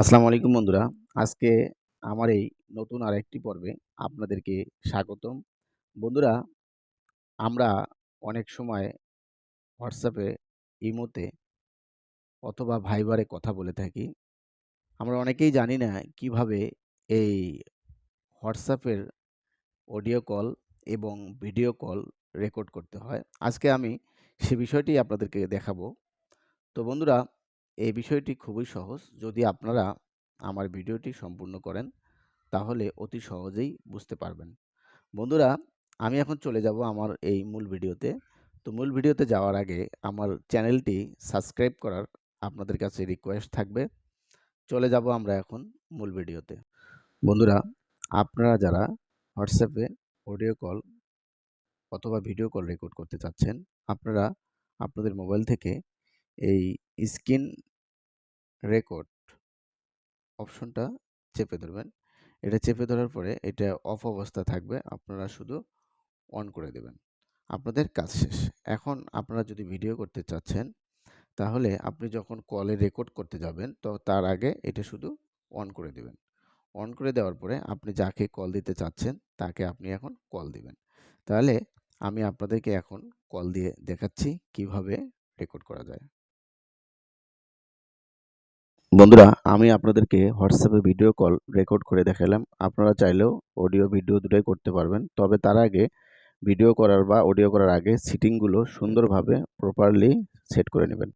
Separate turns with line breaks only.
আসসালামু আলাইকুম বন্ধুরা। আজকে আমার এই নতুন আরেকটি পর্বে আপনাদেরকে স্বাগতম। বন্ধুরা, আমরা অনেক সময় হোয়াটসঅ্যাপে ইমোতে অথবা ভাইবারে কথা বলে থাকি। আমরা অনেকেই জানি না কীভাবে এই হোয়াটসঅ্যাপের অডিও কল এবং ভিডিও কল রেকর্ড করতে হয়। আজকে আমি সে বিষয়টি আপনাদেরকে দেখাবো। তো বন্ধুরা এই বিষয়টি খুবই সহজ। যদি আপনারা আমার ভিডিওটি সম্পূর্ণ করেন, তাহলে অতি সহজেই বুঝতে পারবেন। বন্ধুরা, আমি এখন চলে যাব আমার এই মূল ভিডিওতে। তো মূল ভিডিওতে যাওয়ার আগে আমার চ্যানেলটি সাবস্ক্রাইব করার আপনাদের কাছে রিকোয়েস্ট থাকবে। চলে যাব আমরা এখন মূল ভিডিওতে। বন্ধুরা, আপনারা যারা হোয়াটসঅ্যাপে অডিও কল অথবা ভিডিও কল রেকর্ড করতে চাচ্ছেন, আপনারা আপনাদের মোবাইল থেকে এই স্ক্রিন রেকর্ড অপশনটা চেপে ধরবেন। এটা চেপে ধরার পরে এটা অফ অবস্থা থাকবে, আপনারা শুধু অন করে দেবেন। আপনাদের কাজ শেষ। এখন আপনারা যদি ভিডিও করতে চাচ্ছেন, তাহলে আপনি যখন কলে রেকর্ড করতে যাবেন, তো তার আগে এটা শুধু অন করে দেবেন। অন করে দেওয়ার পরে আপনি যাকে কল দিতে চাচ্ছেন, তাকে আপনি এখন কল দিবেন। তাহলে আমি আপনাদেরকে এখন কল দিয়ে দেখাচ্ছি কীভাবে রেকর্ড করা যায়। বন্ধুরা, আমি আপনাদেরকে হোয়াটসঅ্যাপে ভিডিও কল রেকর্ড করে দেখালাম। আপনারা চাইলেও অডিও ভিডিও দুটোই করতে পারবেন। তবে তার আগে ভিডিও করার বা অডিও করার আগে সিটিংগুলো সুন্দরভাবে প্রপারলি সেট করে নেবেন।